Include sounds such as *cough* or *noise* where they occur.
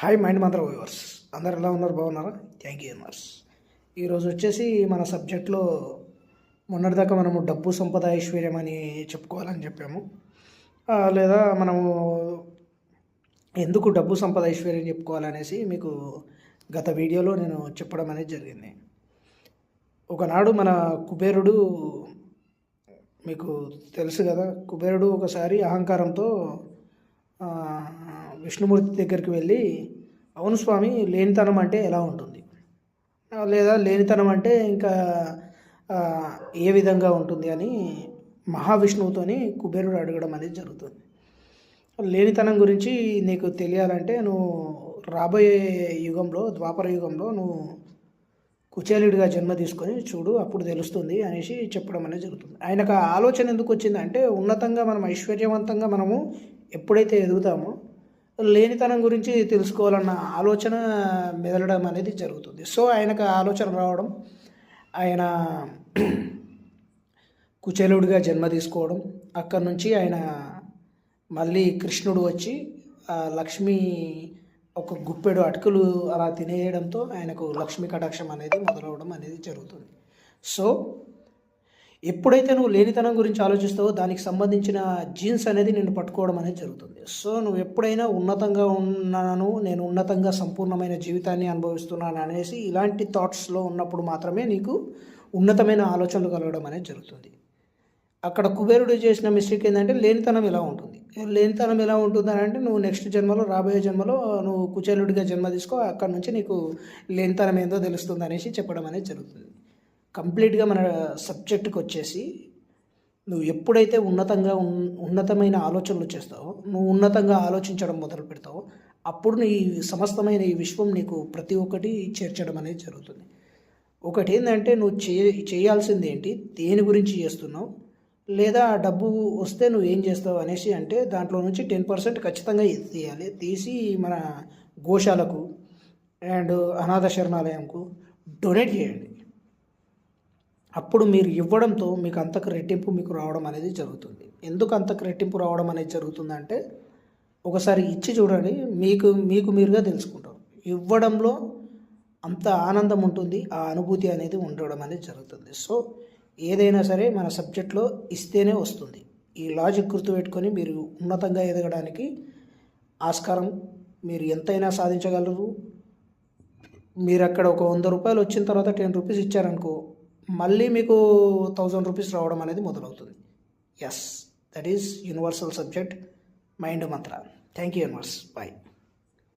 Hi mind మంత్ర viewers అందరు ఎలా ఉన్నారు? బాగున్నారా? థ్యాంక్ యూ యూనివర్స్ ఈరోజు వచ్చేసి మన సబ్జెక్ట్లో మొన్నటిదాకా మనము డబ్బు సంపద ఐశ్వర్యం అని చెప్పుకోవాలని చెప్పాము. లేదా మనము ఎందుకు డబ్బు సంపద ఐశ్వర్యం చెప్పుకోవాలనేసి మీకు గత వీడియోలో నేను చెప్పడం అనేది జరిగింది. ఒకనాడు మన కుబేరుడు మీకు తెలుసు కదా కుబేరుడు ఒకసారి అహంకారంతో విష్ణుమూర్తి దగ్గరికి వెళ్ళి అవును స్వామి లేనితనం అంటే ఎలా ఉంటుంది? లేదా లేనితనం అంటే ఇంకా ఏ విధంగా ఉంటుంది? అని మహావిష్ణువుతోని కుబేరుడు అడగడం అనేది జరుగుతుంది. లేనితనం గురించి నీకు తెలియాలంటే నువ్వు రాబోయే యుగంలో ద్వాపర యుగంలో నువ్వు కుచేలుడిగా జన్మ తీసుకొని చూడు అప్పుడు తెలుస్తుంది అనేసి చెప్పడం అనేది జరుగుతుంది. ఆయనకు ఆలోచన ఎందుకు వచ్చిందంటే ఉన్నతంగా మనం ఐశ్వర్యవంతంగా మనము ఎప్పుడైతే ఎదుగుతామో లేనితనం గురించి తెలుసుకోవాలన్న ఆలోచన మెదలడం అనేది జరుగుతుంది. సో ఆయనకు ఆలోచన రావడం ఆయన *clears throat* కుచేలుడిగా జన్మ తీసుకోవడం అక్కడి నుంచి ఆయన మళ్ళీ కృష్ణుడు వచ్చి లక్ష్మి ఒక గుప్పెడు అటుకులు అలా తినేయడంతో ఆయనకు లక్ష్మీ కటాక్షం అనేది మొదలవడం అనేది జరుగుతుంది. సో ఎప్పుడైతే నువ్వు లేనితనం గురించి ఆలోచిస్తావో దానికి సంబంధించిన జీన్స్ అనేది నేను పట్టుకోవడం అనేది జరుగుతుంది. సో నువ్వు ఎప్పుడైనా ఉన్నతంగా ఉన్నాను నేను ఉన్నతంగా సంపూర్ణమైన జీవితాన్ని అనుభవిస్తున్నాను అనేసి ఇలాంటి థాట్స్లో ఉన్నప్పుడు మాత్రమే నీకు ఉన్నతమైన ఆలోచనలు కలగడం అనేది జరుగుతుంది. అక్కడ కుబేరుడు చేసిన మిస్టేక్ ఏంటంటే లేనితనం ఎలా ఉంటుంది? లేనితనం ఎలా ఉంటుంది అని అంటే నువ్వు నెక్స్ట్ జన్మలో రాబోయే జన్మలో నువ్వు కుచేలుడిగా జన్మ తీసుకో అక్కడ నుంచి నీకు లేనితనం ఏందో తెలుస్తుంది అనేసి చెప్పడం అనేది జరుగుతుంది. కంప్లీట్గా మన సబ్జెక్ట్కి వచ్చేసి నువ్వు ఎప్పుడైతే ఉన్నతంగా ఉన్నతమైన ఆలోచనలు చేస్తావో నువ్వు ఉన్నతంగా ఆలోచించడం మొదలు పెడతావో అప్పుడు నీ సమస్తమైన ఈ విశ్వం నీకు ప్రతి ఒక్కటి చేర్చడం అనేది జరుగుతుంది. ఒకటి ఏంటంటే నువ్వు చేయ చేయాల్సింది ఏంటి? దేని గురించి చేస్తున్నావు? లేదా ఆ డబ్బు వస్తే నువ్వు ఏం చేస్తావు అనేసి అంటే దాంట్లో నుంచి టెన్ పర్సెంట్ ఖచ్చితంగా తీయాలి. తీసి మన గోశాలకు అండ్ అనాథ శరణాలయంకు డొనేట్ చేయండి. అప్పుడు మీరు ఇవ్వడంతో మీకు అంతకు రెట్టింపు మీకు రావడం అనేది జరుగుతుంది. ఎందుకు అంతకు రెట్టింపు రావడం అనేది జరుగుతుందంటే ఒకసారి ఇచ్చి చూడండి మీకు మీకు మీరుగా తెలుసుకుంటారు. ఇవ్వడంలో అంత ఆనందం ఉంటుంది ఆ అనుభూతి అనేది ఉండడం అనేది జరుగుతుంది. సో ఏదైనా సరే మన సబ్జెక్ట్లో ఇస్తేనే వస్తుంది. ఈ లాజిక్ గుర్తుపెట్టుకొని మీరు ఉన్నతంగా ఎదగడానికి ఆస్కారం మీరు ఎంతైనా సాధించగలరు. మీరు అక్కడ ఒక వంద రూపాయలు వచ్చిన తర్వాత టెన్ రూపీస్ ఇచ్చారనుకో మళ్ళీ మీకు థౌజండ్ రూపీస్ రావడం అనేది మొదలవుతుంది. Yes that is universal subject mind mantra thank you universe boy